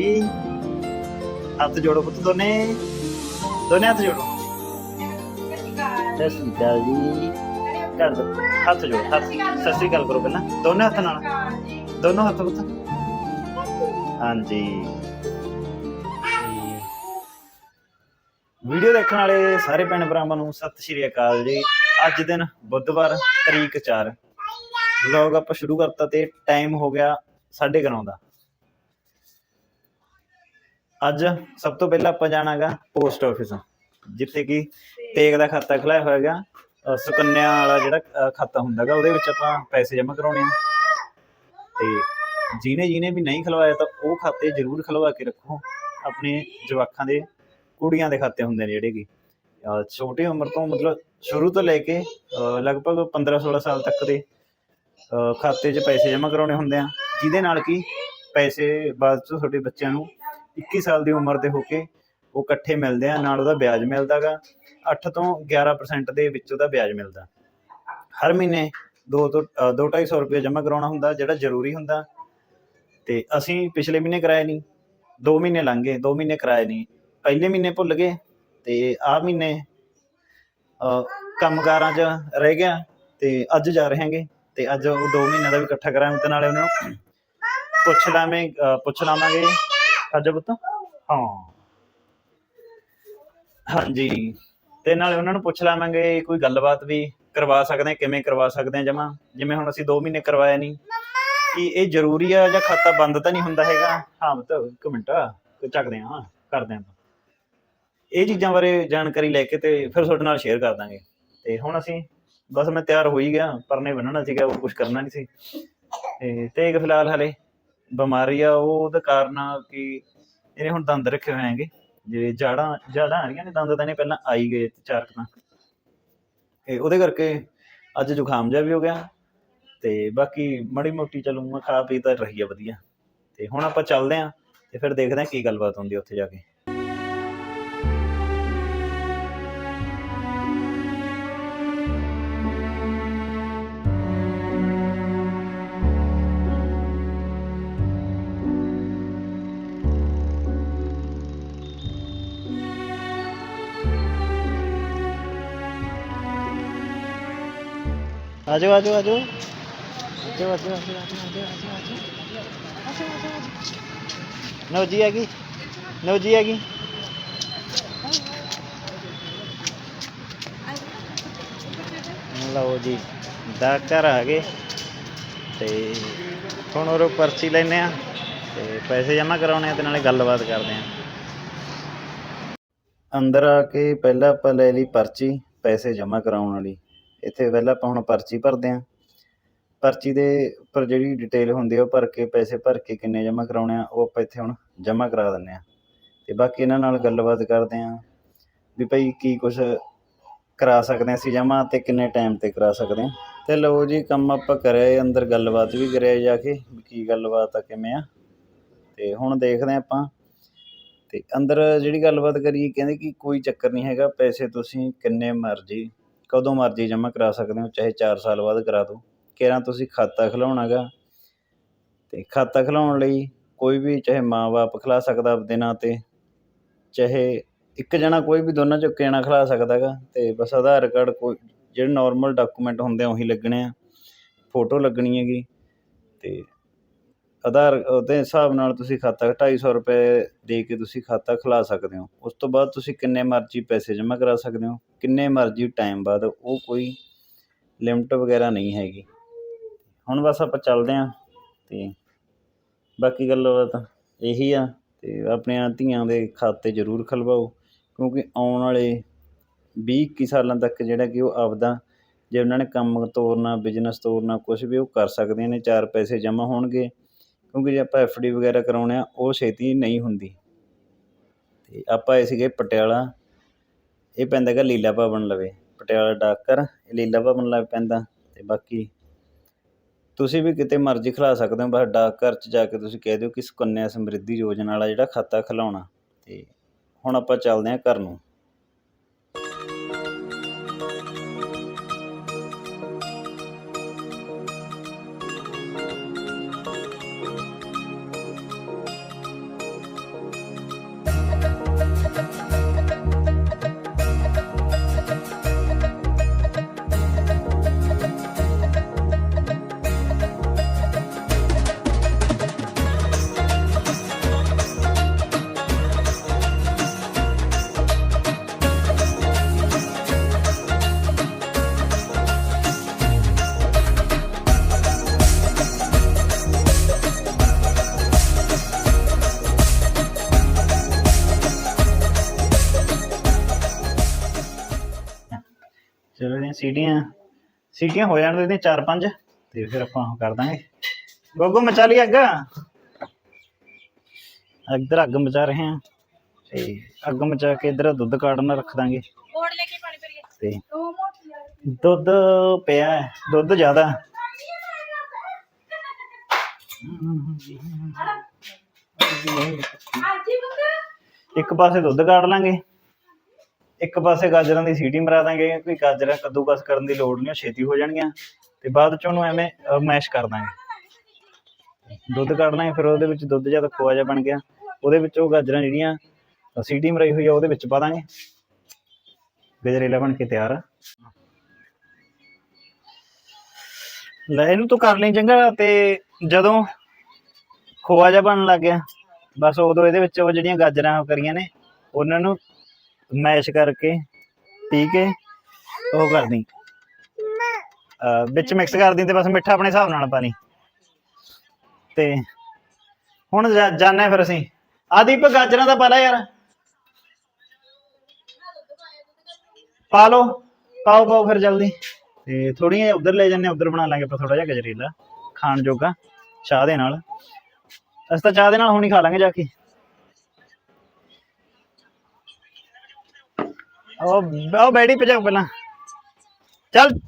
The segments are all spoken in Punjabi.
ਜੀ। ਹੱਥ ਜੋੜੋ ਪੁੱਤ ਦੋਨੇ। ਦੋਨੇ ਹੱਥ ਜੋੜੋ। ਸਤਿ ਸ਼੍ਰੀ ਅਕਾਲ ਜੀ। ਕਰ ਦੋ ਹੱਥ ਜੋੜੋ, ਹੱਥ। ਸਤਿ ਸ਼੍ਰੀ ਅਕਾਲ ਕਰੋ ਪਹਿਲਾਂ। ਦੋਨੇ ਹੱਥ ਨਾਲ। ਦੋਨੋਂ ਹੱਥ ਪੁੱਤ। ਹਾਂਜੀ। ਵੀਡੀਓ ਦੇਖਣ ਵਾਲੇ ਸਾਰੇ ਭੈਣ ਭਰਾਵਾਂ ਨੂੰ ਸਤਿ ਸ਼੍ਰੀ ਅਕਾਲ ਜੀ। ਅੱਜ ਦਿਨ ਬੁੱਧਵਾਰ, ਤਰੀਕ 4 ਵਲੌਗ ਆਪਾਂ ਸ਼ੁਰੂ ਕਰਤਾ ਤੇ ਟਾਈਮ ਹੋ ਗਿਆ 9:30 ਦਾ। ਅੱਜ ਸਭ ਤੋਂ ਪਹਿਲਾਂ ਆਪਾਂ ਜਾਣਾਗਾ ਪੋਸਟ ਆਫਿਸ ਜਿੱਥੇ ਕਿ ਤੇਗ ਦਾ ਖਾਤਾ ਖੁਲਾਇਆ ਹੋਇਆਗਾ ਸੁਕੰਨਿਆ ਵਾਲਾ ਜਿਹੜਾ ਅ, ਖਾਤਾ ਹੁੰਦਾਗਾ ਉਹਦੇ ਵਿੱਚ ਆਪਾਂ ਪੈਸੇ ਜਮ੍ਹਾਂ ਕਰਾਉਣੇ ਆ। ਤੇ ਜਿਹਨੇ ਜਿਹਨੇ ਵੀ ਨਹੀਂ ਖਲਵਾਇਆ ਤਾਂ ਉਹ ਖਾਤੇ ਜ਼ਰੂਰ ਖਲਵਾ ਕੇ ਰੱਖੋ। ਆਪਣੇ ਜਵਾਕਾਂ ਦੇ ਕੁੜੀਆਂ ਦੇ ਖਾਤੇ ਹੁੰਦੇ ਨੇ ਜਿਹੜੇ ਕਿ। ਛੋਟੀ ਉਮਰ ਤੋਂ ਮਤਲਬ ਸ਼ੁਰੂ ਤੋਂ ਲੈ ਕੇ ਲਗਭਗ 15 16 ਸਾਲ ਤੱਕ ਦੇ ਖਾਤੇ 'ਚ ਪੈਸੇ ਜਮ੍ਹਾਂ ਕਰਾਉਣੇ ਹੁੰਦੇ ਆ ਜਿਹਦੇ ਨਾਲ ਕਿ ਪੈਸੇ ਬਾਅਦ 'ਚ ਤੁਹਾਡੇ ਬੱਚਿਆਂ ਨੂੰ 21 ਸਾਲ ਦੀ ਉਮਰ ਦੇ ਹੋ ਕੇ ਉਹ ਇਕੱਠੇ ਮਿਲਦੇ ਆ ਨਾਲ ਉਹਦਾ ਵਿਆਜ ਮਿਲਦਾਗਾ। 8 ਤੋਂ 11% ਦੇ ਵਿੱਚ ਉਹਦਾ ਵਿਆਜ ਮਿਲਦਾ। ਹਰ ਮਹੀਨੇ 2 ਤੋਂ 2-250 ਰੁਪਏ ਜਮ੍ਹਾਂ ਕਰਾਉਣਾ ਹੁੰਦਾ ਜਿਹੜਾ ਜ਼ਰੂਰੀ ਹੁੰਦਾ। ਤੇ ਅਸੀਂ ਪਿਛਲੇ ਮਹੀਨੇ ਕਰਾਇਆ ਨਹੀਂ 2 ਮਹੀਨੇ ਲੰਘ ਗਏ 2 ਮਹੀਨੇ ਕਰਾਇਆ ਨਹੀਂ ਪਹਿਲੇ ਮਹੀਨੇ ਭੁੱਲ ਗਏ ਤੇ ਆਹ ਮਹੀਨੇ ਅ, ਕੰਮਕਾਰਾਂ 'ਚ ਰਹਿ ਗਿਆ ਤੇ ਅੱਜ ਜਾ ਰਹੇ ਹਾਂਗੇ ਤੇ ਅੱਜ ਉਹ 2 ਮਹੀਨਿਆਂ ਦਾ ਵੀ ਇਕੱਠਾ ਕਰਾਂਗੇ ਤੇ ਨਾਲੇ ਉਹਨਾਂ ਨੂੰ ਪੁੱਛ ਲਾਵੇਂ ਪੁੱਛ ਲਾਵਾਂਗੇ। ਅੱਜ ਪੁੱਤ। ਹਾਂ। ਹਾਂਜੀ। ਤੇ ਨਾਲੇ ਉਹਨਾਂ ਨੂੰ ਪੁੱਛ ਲਾਵਾਂਗੇ ਕੋਈ ਗੱਲਬਾਤ ਵੀ ਕਰਵਾ ਸਕਦੇ ਹਾਂ ਕਿਵੇਂ ਕਰਵਾ ਸਕਦੇ ਹਾਂ ਜਮਾ? ਜਿਵੇਂ ਹੁਣ ਅਸੀਂ 2 ਮਹੀਨੇ ਕਰਵਾਇਆ ਨਹੀਂ ਕਿ ਇਹ ਜ਼ਰੂਰੀ ਆ ਜਾਂ ਖਾਤਾ ਬੰਦ ਤਾਂ ਨਹੀਂ ਹੁੰਦਾ ਹੈਗਾ? ਹਾਂ ਮਤਲਬ ਇੱਕ ਮਿੰਟ ਚੱਕਦੇ ਹਾਂ ਕਰਦੇ ਹਾਂ ਇਹ ਚੀਜ਼ਾਂ ਬਾਰੇ ਜਾਣਕਾਰੀ ਲੈ ਕੇ ਤੇ ਫਿਰ ਤੁਹਾਡੇ ਨਾਲ ਸ਼ੇਅਰ ਕਰ ਦਾਂਗੇ। ਤੇ ਹੁਣ ਅਸੀਂ ਬਸ ਮੈਂ ਤਿਆਰ ਹੋ ਹੀ ਗਿਆ ਪਰਨੇ ਬੰਨਣਾ ਸੀਗਾ ਉਹ ਕੁਝ ਕਰਨਾ ਨਹੀਂ ਸੀ। ਤੇ ਤੇ ਇੱਕ ਫਿਲਹਾਲ ਹਲੇ ਬਿਮਾਰੀ ਆ, ਉਹ ਉਹਦੇ ਕਾਰਨ ਆ ਕਿ ਇਹਨੇ ਹੁਣ ਦੰਦ ਰੱਖੇ ਹੋਏ ਹੈਗੇ। ਜਿਹੜੇ ਜਾੜਾਂ ਜਾੜਾਂ ਆ ਰਹੀਆਂ ਨੇ, ਦੰਦ ਤਾਂ ਇਹਨੇ ਪਹਿਲਾਂ ਆਈ ਗਏ ਚਾਰ ਤਾਂ। ਤੇ ਉਹਦੇ ਕਰਕੇ ਅੱਜ ਜ਼ੁਕਾਮ ਜਿਹਾ ਵੀ ਹੋ ਗਿਆ ਤੇ ਬਾਕੀ ਮੜੀ ਮੋਟੀ ਚਲੂ ਮੈਂ ਖਾ ਪੀ ਤਾਂ ਰਹੀ ਆ ਵਧੀਆ। ਤੇ ਹੁਣ ਆਪਾਂ ਚੱਲਦੇ ਆਂ ਤੇ ਫਿਰ ਦੇਖਦੇ ਆਂ ਕੀ ਗੱਲਬਾਤ ਹੁੰਦੀ ਆ ਉੱਥੇ ਜਾ ਕੇ। ਆਜੋ ਆਜੋ ਆਜੋ। ਆਜੋ ਆਜੋ ਆਜੋ ਆਜੋ ਆਜੋ ਆਜੋ। ਨੋ ਜੀ ਆ ਗਈ ਨੋ ਜੀ ਆ ਗਈ ਲਓ ਜੀ, ਦਾ ਘਰ ਆ ਗਏ। ਤੇ ਹੁਣ ਉਹ ਪਰਚੀ ਲੈਨੇ ਆ। ਤੇ ਪੈਸੇ ਜਮ੍ਹਾਂ ਕਰਾਉਣੇ ਆ ਤੇ ਨਾਲੇ ਗੱਲਬਾਤ ਕਰਦੇ ਆ। ਅੰਦਰ ਆ ਕੇ ਪਹਿਲਾਂ ਆਪਾਂ ਲੈ ਲਈ ਪਰਚੀ, ਪੈਸੇ ਜਮ੍ਹਾਂ ਕਰਾਉਣ ਵਾਲੀ। ਇੱਥੇ ਪਹਿਲਾਂ ਆਪਾਂ ਹੁਣ ਪਰਚੀ ਭਰਦੇ ਹਾਂ। ਪਰਚੀ ਦੇ ਉੱਪਰ ਜਿਹੜੀ ਡਿਟੇਲ ਹੁੰਦੀ ਆ ਉਹ ਭਰ ਕੇ ਪੈਸੇ ਭਰ ਕੇ ਕਿੰਨੇ ਜਮ੍ਹਾਂ ਕਰਾਉਣੇ ਆ, ਉਹ ਆਪਾਂ ਇੱਥੇ ਹੁਣ ਜਮ੍ਹਾਂ ਕਰਾ ਦਿੰਨੇ ਆ ਤੇ ਬਾਕੀ ਇਹਨਾਂ ਨਾਲ ਗੱਲਬਾਤ ਕਰਦੇ ਆ ਵੀ ਭਾਈ ਕੀ ਕੁਝ ਕਰਾ ਸਕਦੇ ਹਾਂ ਅਸੀਂ ਜਮ੍ਹਾਂ ਤੇ ਕਿੰਨੇ ਟਾਈਮ ਤੇ ਕਰਾ ਸਕਦੇ ਹਾਂ। ਤੇ ਲਓ ਜੀ, ਕੰਮ ਆਪਾਂ ਕਰਿਆ ਅੰਦਰ ਗੱਲਬਾਤ ਵੀ ਕਰਿਆ ਜਾ ਕੇ ਵੀ ਕੀ ਗੱਲਬਾਤ ਆ, ਕਿਵੇਂ ਆ। ਤੇ ਹੁਣ ਦੇਖਦੇ ਹਾਂ ਆਪਾਂ। ਤੇ ਅੰਦਰ ਜਿਹੜੀ ਗੱਲਬਾਤ ਕਰੀ ਕਹਿੰਦੇ ਕਿ ਕੋਈ ਚੱਕਰ ਨਹੀਂ ਹੈਗਾ, ਪੈਸੇ ਤੁਸੀਂ ਕਿੰਨੇ ਮਰਜ਼ੀ ਕਦੋਂ ਮਰਜ਼ੀ ਜਮ੍ਹਾਂ ਕਰਾ ਸਕਦੇ ਹੋ, ਚਾਹੇ 4 ਸਾਲ ਬਾਅਦ ਕਰਾ ਦਿਓ। ਕਿਹੜਾ ਤੁਸੀਂ ਖਾਤਾ ਖੁਲਾਉਣਾਗਾ? ਅਤੇ ਖਾਤਾ ਖਿਲਾਉਣ ਲਈ ਕੋਈ ਵੀ ਚਾਹੇ ਮਾਂ-ਬਾਪ ਖਿਲਾ ਸਕਦਾ ਆਪਦੇ ਨਾਂ ਤੇ, ਚਾਹੇ ਇੱਕ ਜਣਾ ਕੋਈ ਵੀ ਦੋਨਾਂ ਚੋਂ ਇੱਕ ਜਣਾ ਖਿਲਾ ਸਕਦਾਗਾ। ਅਤੇ ਬਸ ਆਧਾਰ ਕਾਰਡ ਕੋਈ, ਜਿਹੜੇ ਨੋਰਮਲ ਡਾਕੂਮੈਂਟ ਹੁੰਦੇ ਆ, ਉਹੀ ਲੱਗਣੇ ਆ। ਫੋਟੋ ਲੱਗਣੀ ਹੈਗੀ। ਅਤੇ ਆਧਾਰ ਉਹਦੇ ਹਿਸਾਬ ਨਾਲ ਤੁਸੀਂ ਖਾਤਾ ਢਾਈ ਸੌ ਰੁਪਏ ਦੇ ਕੇ ਤੁਸੀਂ ਖਾਤਾ ਖੁਲਾ ਸਕਦੇ ਹੋ। ਉਸ ਤੋਂ ਬਾਅਦ ਤੁਸੀਂ ਕਿੰਨੇ ਮਰਜ਼ੀ ਪੈਸੇ ਜਮ੍ਹਾਂ ਕਰਾ ਸਕਦੇ ਹੋ, ਕਿੰਨੇ ਮਰਜ਼ੀ ਟਾਈਮ ਬਾਅਦ ਉਹ ਕੋਈ ਲਿਮਟ ਵਗੈਰਾ ਨਹੀਂ ਹੈਗੀ। ਹੁਣ ਬਸ ਆਪਾਂ ਚੱਲਦੇ ਹਾਂ ਅਤੇ ਬਾਕੀ ਗੱਲਬਾਤ ਇਹੀ ਆ ਅਤੇ ਆਪਣੀਆਂ ਧੀਆਂ ਦੇ ਖਾਤੇ ਜ਼ਰੂਰ ਖਲਵਾਓ, ਕਿਉਂਕਿ ਆਉਣ ਵਾਲੇ ਵੀਹ ਇੱਕੀ ਸਾਲਾਂ ਤੱਕ ਜਿਹੜਾ ਕਿ ਉਹ ਆਪਦਾ ਜੇ ਉਹਨਾਂ ਨੇ ਕੰਮ ਤੋਰਨਾ ਬਿਜ਼ਨਸ ਤੋਰਨਾ ਕੁਝ ਵੀ ਉਹ ਕਰ ਸਕਦੀਆਂ ਨੇ, ਚਾਰ ਪੈਸੇ ਜਮ੍ਹਾਂ ਹੋਣਗੇ। ਕਿਉਂਕਿ ਜੇ ਆਪਾਂ ਡੀ ਵਗੈਰਾ ਕਰਾਉਣੇ ਹਾਂ ਉਹ ਛੇਤੀ ਨਹੀਂ ਹੁੰਦੀ। ਅਤੇ ਆਪਾਂ ਆਏ ਸੀਗੇ ਪਟਿਆਲਾ, ਇਹ ਪੈਂਦਾ ਗਾ ਲੀਲਾ ਭਵਨ ਲਵੇ। ਪਟਿਆਲਾ ਡਾਕਰ ਇਹ ਲੀਲਾ ਭਵਨ ਲਵੇ ਪੈਂਦਾ, ਤੇ ਬਾਕੀ ਤੁਸੀਂ ਵੀ ਕਿਤੇ ਮਰਜ਼ੀ ਖਿਲਾ ਸਕਦੇ ਹੋ, ਬਸ ਡਾਕ ਘਰ 'ਚ ਜਾ ਕੇ ਤੁਸੀਂ ਕਹਿ ਦਿਓ ਕਿ ਸੁਕੰਨਿਆ ਸਮਰਿੱਧੀ ਯੋਜਨਾ ਵਾਲਾ ਜਿਹੜਾ ਖਾਤਾ ਖਿਲਾਉਣਾ। ਅਤੇ ਹੁਣ ਆਪਾਂ ਚੱਲਦੇ ਹਾਂ ਘਰ ਨੂੰ। ਚਲੋ ਜੀ ਸੀਟੀਆਂ ਸੀਟੀਆਂ ਹੋ ਜਾਣ ਦੇ ਚਾਰ ਪੰਜ ਤੇ ਫਿਰ ਆਪਾਂ ਉਹ ਕਰ ਦਾਂਗੇ। ਗੋਗੋ ਮਚਾ ਲਈ ਅੱਗ। ਇੱਧਰ ਅੱਗ ਮਚਾ ਰਹੇ ਹਾਂ ਤੇ ਅੱਗ ਮਚਾ ਕੇ ਇੱਧਰ ਦੁੱਧ ਕਾੜਨ ਰੱਖ ਦਾਂਗੇ। ਕੋੜ ਲੈ ਕੇ ਪਾਣੀ ਭਰੀਏ। ਤੇ ਉਹ ਮੋਟੀ ਦੁੱਧ ਪਿਆ ਹੈ, ਦੁੱਧ ਜ਼ਿਆਦਾ। ਹੈ। ਆਜੀ। ਬੁੱਕ ਇੱਕ ਪਾਸੇ ਦੁੱਧ ਕਾੜ ਲਾਂਗੇ। ਇੱਕ ਪਾਸੇ ਗਾਜਰਾਂ ਦੀ ਸੀਟੀ ਮਰਾ ਦਾਂਗੇ, ਕੋਈ ਗਾਜਰਾਂ ਕੱਦੂਕਸ ਕਰਨ ਦੀ ਲੋੜ ਨਹੀਂ, ਉਹ ਛੇਤੀ ਹੋ ਜਾਣਗੀਆਂ। ਤੇ ਬਾਅਦ ਚ ਉਹਨੂੰ ਐਵੇਂ ਮੈਸ਼ ਕਰ ਦਾਂਗੇ। ਦੁੱਧ ਕੱਢ ਲਾਂਗੇ ਫਿਰ ਉਹਦੇ ਵਿੱਚ ਦੁੱਧ ਜਦ ਖੋਆ ਜਿਹਾ ਬਣ ਗਿਆ। ਉਹਦੇ ਵਿੱਚ ਉਹ ਗਾਜਰਾਂ ਜਿਹੜੀਆਂ ਸੀਟੀ ਮਰਾਈ ਹੋਈ ਆ, ਉਹਦੇ ਵਿੱਚ ਪਾ ਦਾਂਗੇ। ਗਜਰੇਲਾ ਬਣ ਕੇ ਤਿਆਰ ਆ। ਲੈ, ਇਹਨੂੰ ਤੂੰ ਕਰ ਲਈ ਚੰਗਾ, ਤੇ ਜਦੋਂ ਖੋਆ ਜਿਹਾ ਬਣਨ ਲੱਗ ਗਿਆ, ਬਸ ਉਦੋਂ ਇਹਦੇ ਵਿੱਚ ਉਹ ਜਿਹੜੀਆਂ ਗਾਜਰਾਂ ਕਰੀਆਂ ਨੇ, ਉਹਨਾਂ ਨੂੰ ਮੈਸ਼ ਕਰਕੇ ਪੀ ਕੇ ਉਹ ਕਰਦੀ ਵਿੱਚ ਮਿਕਸ ਕਰਦੀ ਤੇ ਬਸ ਮਿੱਠਾ ਆਪਣੇ ਹਿਸਾਬ ਨਾਲ ਪਾਣੀ। ਤੇ ਹੁਣ ਜਾ- ਜਾਣਾ ਫਿਰ ਅਸੀਂ। ਆਦੀਪ ਗਾਜਰਾਂ ਦਾ ਪਾ ਲੈ ਯਾਰ। ਪਾ ਲੋ ਪਾਓ ਪਾਓ ਫਿਰ ਜਲਦੀ। ਤੇ ਥੋੜੀਆਂ ਉਧਰ ਲੈ ਜਾਂਦੇ ਉਧਰ ਬਣਾ ਲਾਂਗੇ ਆਪਾਂ ਥੋੜਾ ਜਿਹਾ ਗਜਰੇਲਾ, ਖਾਣ ਜੋਗਾ, ਚਾਹ ਦੇ ਨਾਲ। ਅਸੀਂ ਤਾਂ ਚਾਹ ਦੇ ਨਾਲ ਹੁਣ ਹੀ ਖਾ ਲਾਂਗੇ ਜਾ ਕੇ। ਉਹ ਉਹ ਬੈਠੀ ਪਜਾ ਪਹਿਲਾਂ। ਚੱਲ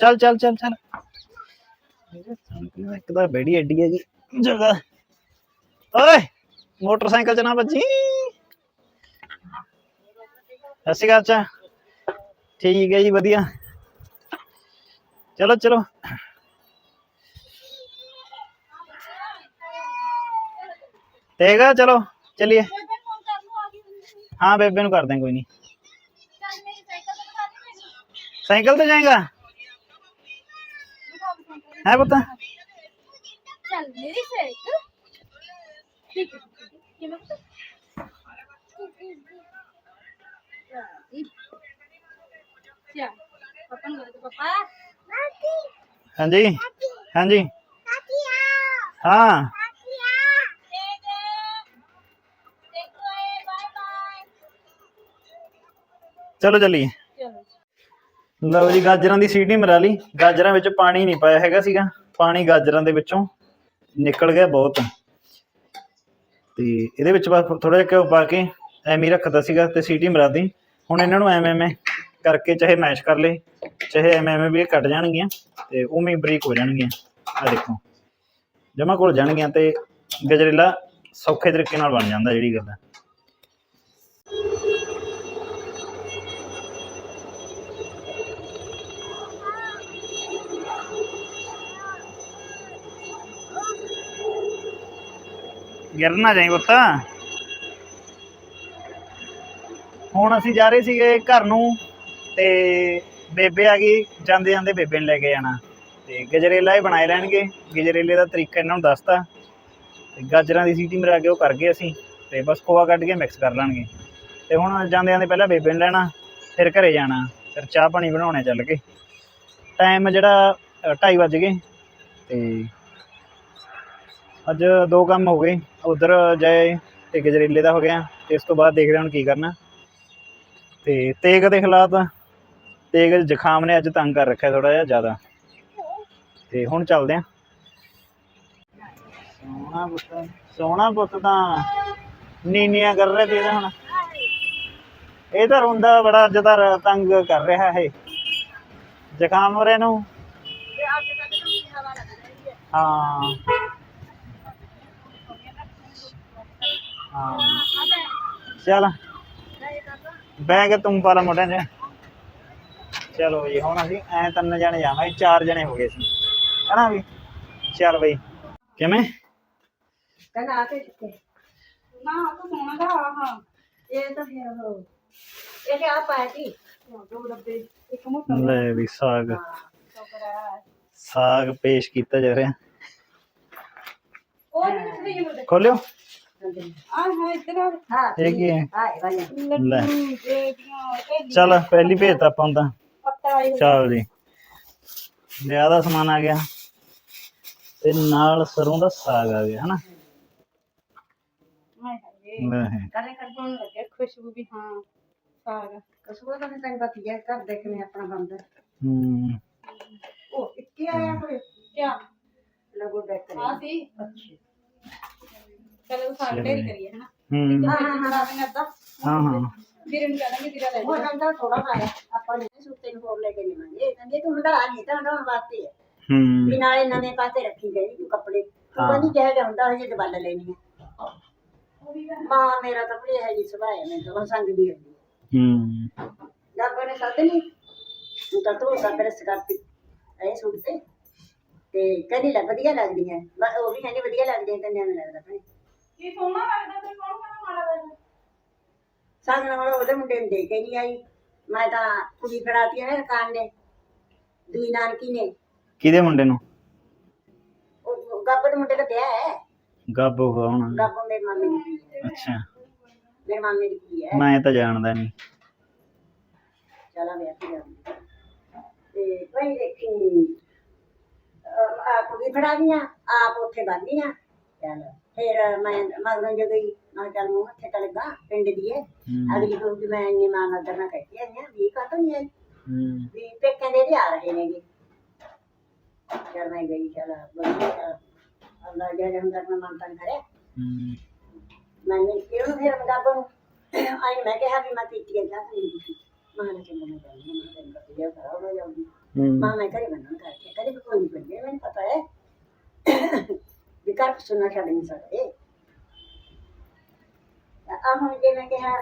ਚੱਲ ਚੱਲ ਚੱਲ ਚੱਲ। ਇੱਕ ਤਾਂ ਬੈਠੀ ਐਡੀ ਹੈਗੀ। ਜਗ੍ਹਾ ਓਏ, ਮੋਟਰਸਾਈਕਲ ਚ ਨਾ ਵੱਜੀ। ਸਤਿ ਸ਼੍ਰੀ ਅਕਾਲ ਚਾ ਠੀਕ ਹੈ ਜੀ, ਵਧੀਆ। ਚਲੋ ਚਲੋ। ਤੇਗਾ, ਚਲੋ, ਚਲਿਏ। ਹਾਂ, ਬੇਬੇ ਨੂੰ ਕਰਦੇ ਕੋਈ ਨਹੀਂ। ਸਾਈਕਲ ਤੇ ਜਾਏਗਾ। ਹੈ ਪੁੱਤ? ਚੱਲ ਮੇਰੀ ਸਾਈਕਲ। ਠੀਕ ਹੈ ਕਿਵੇਂ ਪੁੱਤ ਚਾ ਪਾਪਾ ਨੂੰ ਕਰ ਪਾਪਾ। ਹਾਂਜੀ ਹਾਂਜੀ। ਹਾਂ। ਚਲੋ ਚੱਲੀਏ। ਚਲੋ ਲਓ ਜੀ, ਗਾਜਰਾਂ ਦੀ ਸੀਟੀ ਮਰਾ ਲਈ। ਗਾਜਰਾਂ ਵਿੱਚ ਪਾਣੀ ਨਹੀਂ ਪਾਇਆ ਹੈਗਾ ਸੀਗਾ। ਪਾਣੀ ਗਾਜਰਾਂ ਦੇ ਵਿੱਚੋਂ ਨਿਕਲ ਗਿਆ ਬਹੁਤ। ਤੇ ਇਹਦੇ ਵਿੱਚ ਬਸ ਥੋੜਾ ਜਿਹਾ ਘਿਓ ਪਾ ਕੇ ਐਵੇਂ ਰੱਖਦਾ ਸੀਗਾ ਤੇ ਸੀਟੀ ਮਰਾਦੀ ਹੁਣ ਇਹਨਾਂ ਨੂੰ ਐਵੇਂ ਐਵੇਂ ਕਰਕੇ ਚਾਹੇ ਮੈਸ਼ ਕਰ ਲੇ ਚਾਹੇ ਐਵੇਂ ਐਵੇਂ ਵੀ ਇਹ ਕੱਟ ਜਾਣਗੀਆਂ ਤੇ ਉਵੇਂ ਬਰੀਕ ਹੋ ਜਾਣਗੀਆਂ। ਆ ਦੇਖੋ, ਜਮਾ ਕੋਲ ਜਾਣਗੀਆਂ ਤੇ ਗਜਰੇਲਾ ਸੌਖੇ ਤਰੀਕੇ ਨਾਲ ਬਣ ਜਾਂਦਾ ਜਿਹੜੀ ਗੱਲ ਹੈ। ਗਿਰਨਾ ਜਾਈ ਪੁੱਤ। ਹੁਣ ਅਸੀਂ ਜਾ ਰਹੇ ਸੀਗੇ ਘਰ ਨੂੰ ਤੇ ਬੇਬੇ ਆ ਗਈ, ਜਾਂਦੇ ਜਾਂਦੇ ਬੇਬੇ ਨੂੰ ਲੈ ਕੇ ਜਾਣਾ। ਤੇ ਗਜਰੇਲਾ ਹੀ ਬਣਾਏ ਰਹਿਣਗੇ। ਗਜਰੇਲੇ ਦਾ ਤਰੀਕਾ ਇਹਨਾਂ ਨੂੰ ਦੱਸਤਾ। ਤੇ ਗਾਜਰਾਂ ਦੀ ਸੀਟੀ ਮਰਾ ਕੇ ਉਹ ਕਰ ਗਏ ਅਸੀਂ। ਤੇ ਬਸ ਖੋਆ ਕੱਢ ਕੇ ਮਿਕਸ ਕਰ ਲਾਂਗੇ ਤੇ ਹੁਣ ਜਾਂਦੇ ਜਾਂਦੇ ਪਹਿਲਾਂ ਬੇਬੇ ਨੂੰ ਲੈਣਾ, ਫਿਰ ਘਰੇ ਜਾਣਾ। ਫਿਰ ਚਾਹ ਪਾਣੀ ਬਣਾਉਣੇ ਚੱਲ ਕੇ ਟਾਈਮ ਜਿਹੜਾ 2:30 ਵੱਜ ਗਏ। ਤੇ ਅੱਜ ਦੋ ਕੰਮ ਹੋ ਗਏ। ਉਧਰ ਜਾਏ ਤੇ ਗਜਰੇਲੇ ਦਾ ਹੋ ਗਿਆ ਤੇ ਇਸ ਤੋਂ ਬਾਅਦ ਦੇਖਦੇ ਹਾਂ ਹੁਣ ਕੀ ਕਰਨਾ। ਤੇ ਤੇਗ ਦੇ ਹਾਲਾਤ ਤੇਗ ਜ਼ੁਕਾਮ ਨੇ ਅੱਜ ਤੰਗ ਕਰ ਰੱਖਿਆ ਥੋੜਾ ਜਿਹਾ ਜ਼ਿਆਦਾ। ਤੇ ਹੁਣ ਚੱਲਦੇ ਹਾਂ। ਸੋਹਣਾ ਪੁੱਤ ਸੋਹਣਾ ਪੁੱਤ ਤਾਂ ਨੀਨੀਆਂ ਕਰ ਰਹੇ ਤੇ ਹੁਣ। ਇਹ ਤਾਂ ਰੋਂਦਾ ਬੜਾ ਅੱਜ ਤਾਂ ਤੰਗ ਕਰ ਰਿਹਾ ਹੈ ਜ਼ੁਕਾਮ ਹੋ ਰਿਹਾ ਨੂੰ ਹਾਂ। ਹਾਂ ਚੱਲ ਬੈਗ ਤੂੰ ਪਾ ਲਾ ਮੋਢਿਆਂ 'ਚ ਚਲੋ ਜੀ ਹੁਣ ਅਸੀਂ ਐ ਤਿੰਨ ਜਣੇ ਜਾਵਾਂਗੇ ਚਾਰ ਜਣੇ ਹੋ ਗਏ ਸੀ ਹਨਾ ਵੀ ਚੱਲ ਬਈ ਕਿਵੇਂ ਕਹਿੰਦਾ ਆ ਕੇ ਕਿੱਥੇ ਨਾ ਆ ਤਾਂ ਸੋਨਾ ਦਾ ਆ ਹਾਂ ਇਹ ਤਾਂ ਫਿਰ ਉਹ ਇਹ ਆ ਪਾਇਆ ਸੀ ਦੋ ਡੱਬੇ ਇੱਕ ਮੋਟਾ ਲੈ ਵੀ ਸਾਗ ਟੋਕਰਾ ਸਾਗ ਪੇਸ਼ ਕੀਤਾ ਜਾ ਰਿਹਾ ਉਹ ਵੀ ਕਿੱਥੇ ਗਏ ਖੋਲਿਓ ਆ ਹਾਂ ਇੱਧਰ ਆ ਹਾਂ ਇਹ ਕੀ ਹੈ ਲੈ। ਚੱਲ ਪਹਿਲੀ ਭੇਜ ਤਾਂ। ਆਪਾਂ ਤਾਂ ਚੱਲ ਜੀ। ਜ਼ਿਆਦਾ ਸਮਾਨ ਆ ਗਿਆ। ਤੇ ਨਾਲ ਸਰੋਂ ਦਾ ਸਾਗ ਆ ਗਿਆ ਹਨਾ? ਹਾਏ ਹਾਏ ਲੈ। ਕਰੇ ਕਰ ਬਣ ਲੱਗੇ ਖੁਸ਼ਬੂ ਵੀ ਹਾਂ ਸਾਗ। ਕਸੂਆ ਤਾਂ ਤੈਨੂੰ ਪਤਾ ਹੀ ਹੈ ਘਰ ਦੇ ਕਿਵੇਂ ਆਪਣਾ ਬੰਦਾ ਹੂੰ। ਉਹ ਇੱਕੇ ਆਇਆ ਕੋਈ ਕਿਆ? ਲਗੋ ਡੈਕ ਆ ਸੀ? ਅੱਛਾ। ਚਲੋ ਸਾਗ ਢੇਰੀ ਕਰੀਏ ਹਨਾ? ਹੂੰ। ਹਾਂ ਹਾਂ ਹਾਂ। ਕਰਾਵਾਂਗੇ ਅੱਧਾ। ਹਾਂ ਹਾਂ। ਵੀਰੇ ਨੂੰ ਕਹਾਂਗੇ ਵੀਰਾ ਲੈ ਉਹ ਜਾਓ ਕਹਿੰਦਾ ਥੋੜਾ ਪਾਇਆ ਆਪਾਂ ਨੇ ਸੁੱਤੇ ਨੂੰ ਹੋਰ ਲੈ ਕੇ ਜਾਵਾਂਗੇ ਕਹਿੰਦੇ ਤੂੰ ਹੰਡਾ ਨਹੀਂ ਤਾਂ ਹੰਡਾਉਣ ਵਾਸਤੇ ਹੈ ਹੂੰ। ਵੀ ਨਾਲੇ ਨਵੇਂ ਪਾਸੇ ਰੱਖੀ ਗਈ ਤੂੰ ਕੱਪੜੇ। ਤੂੰ ਹਾਂ। ਕਹਿੰਦੀ ਕਿਹੋ ਜਿਹਾ ਹੁੰਦਾ ਹਜੇ ਦਬਲ ਲੈਣੀ ਹੈ ਮਾਂ ਮੇਰਾ ਤਾਂ ਬੜੀ ਹੈ ਜੀ ਸੁਭਾਅ ਹੈ ਮੈਂ ਤਾਂ ਸੰਗ ਦੀ ਹੁੰਦੀ ਹੈ ਹੂੰ। ਰੱਬ ਨੇ ਸੱਦ ਲਈ। ਤੂੰ ਤਾਂ ਤੂੰ ਤਾਂ ਪ੍ਰੈਸ ਕਰਤੀ ਐ ਸੁੱਟ ਤੇ। ਤੇ ਕਹਿੰਦੀ ਲੈ ਵਧੀਆ ਲੱਗਦੀਆਂ। ਬਸ ਉਹ ਵੀ ਕਹਿੰਦੀ ਵਧੀਆ ਲੱਗਦੀਆਂ ਤੈਨੂੰ ਐਵੇਂ ਲੱਗਦਾ ਭੈਣੇ। ਕੀ ਸੋਹਣਾ ਲੱਗਦਾ ਤੇ ਕੌਣ ਕਹਿੰਦਾ ਮਾੜਾ ਲੱਗਦਾ? ਸੰਗ ਨਾਲ ਉਹਦੇ ਮੁੰਡੇ ਨੂੰ ਦੇ ਕੇ ਨਹੀਂ ਆਈ। ਮੈਂ ਤਾਂ ਕੁੜੀ ਫੜਾਤੀ ਹੈ ਰਕਾਨ ਨੇ ਦੂਈ ਨਾਨਕੀ ਨੇ। ਕਿਹਦੇ ਮੁੰਡੇ ਨੂੰ? ਉਹ ਗੱਬ ਦੇ ਮੁੰਡੇ ਦਾ ਵਿਆਹ ਹੈ। ਗੱਬੋ ਕੌਣ ਗੱਬ ਮੇਰੇ ਮਾਮੇ ਦੀ ਕੁੜੀ ਹੈ। ਅੱਛਾ। ਮੇਰੇ ਮਾਮੇ ਦੀ ਕੁੜੀ ਹੈ। ਮੈਂ ਤਾਂ ਜਾਣਦਾ ਨਹੀਂ। ਚਲਾ ਵਿਆਹ ਤੇ ਜਾਂਦੀ ਤੇ ਭਾਈ ਦੇਖੀ ਅਹ ਆ ਕੁੜੀ ਫੜਾ ਦੀਆਂ ਆਪ ਉੱਥੇ ਬੰਦੀਆਂ ਚੱਲ। ਫਿਰ ਮੈਂ ਮਗਰੋਂ ਜਦੋਂ ਗਈ ਮੈਂ ਕਿਹਾ ਚੱਲ ਮੂੰਹ ਮੱਥੇ ਤਾਂ ਲੱਗਾ ਪਿੰਡ ਦੀ ਹੈ ਹੂੰ। ਅਗਲੀ ਕਹੂਗੀ ਮੈਂ ਇੰਨੀ ਮਾਂ ਨਾਲ ਕਰਨਾ ਕਹਿਤੀ ਆਈ ਹਾਂ ਵੀ ਕਾਤੋਂ ਨਹੀਂ ਆਈ? ਹੂੰ। ਵੀ ਪੇਕਿਆਂ ਦੇ ਵੀ ਆ ਰਹੇ ਨੇਗੇ। ਚਲ ਮੈਂ ਗਈ ਚਲ ਅੱਲਾ ਜਿਹੜਾ ਹੁੰਦਾ ਮੈਂ ਮੰਨਤਾ ਕਰਿਆ ਹੂੰ। ਮੈਂ ਇਹਨੂੰ ਫਿਰ ਮਦਾਬਾ ਨੂੰ ਆਈ ਮੈਂ ਕਿਹਾ ਵੀ ਮੈਂ ਪੀਤੀ ਜਾ ਨਹੀਂ ਮਾਂ ਨੇ ਕਿਹਾ ਮੈਂ ਮੈਂ ਤੈਨੂੰ ਪਤਾ ਹੀ ਖਰਾਬ ਹੋ ਜਾਊਗੀ ਹੂੰ। ਮਾਂ ਮੈਂ ਘਰੇ ਬੰਨਣ ਕਰਕੇ ਕਦੇ ਵੀ ਕੋਈ ਨਹੀਂ ਬੰਦੇ ਮੈਨੂੰ ਪਤਾ ਹੈ ਵੀ ਛੱਡ ਨਹੀਂ ਸਕਦੇ। ਆ ਹੁਣ ਜੇ ਮੈਂ ਕਿਹਾ